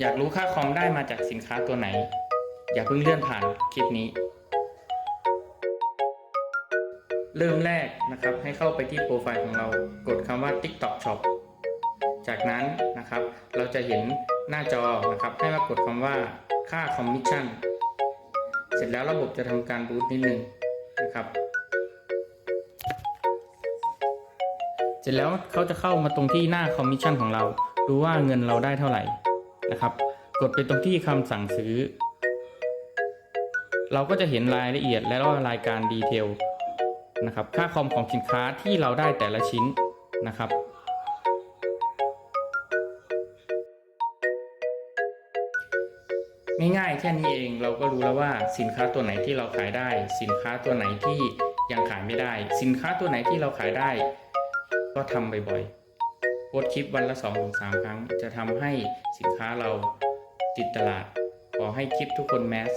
อยากรู้ค่าคอมได้มาจากสินค้าตัวไหน อย่าเพิ่งเลื่อนผ่านคลิปนี้ เริ่มแรกนะครับให้เข้าไปที่โปรไฟล์ของเรา กดคำว่า TikTok Shop จากนั้นนะครับเราจะเห็นหน้าจอนะครับให้มากดคำว่าค่าคอมมิชชั่น เสร็จแล้วระบบจะทำการบูตนิดนึงนะครับ เสร็จแล้วเขาจะเข้ามาตรงที่หน้าคอมมิชชั่นของเรา ดูว่าเงินเราได้เท่าไหร่ นะครับ กดไปตรงที่คำสั่งซื้อ เราก็จะเห็นรายละเอียดและรายการดีเทลนะครับ ค่าคอมของสินค้าที่เราได้แต่ละชิ้นนะครับง่ายๆแค่นี้เองเราก็รู้แล้วว่าสินค้าตัวไหนที่เราขายได้ สินค้าตัวไหนที่ยังขายไม่ได้ สินค้าตัวไหนที่เราขายได้ ก็ทำบ่อยๆ โพสคลิปวันละ2อถึงสครั้ง จะทำให้สินค้าเราติดตลาด ขอให้คลิปทุกคนแมส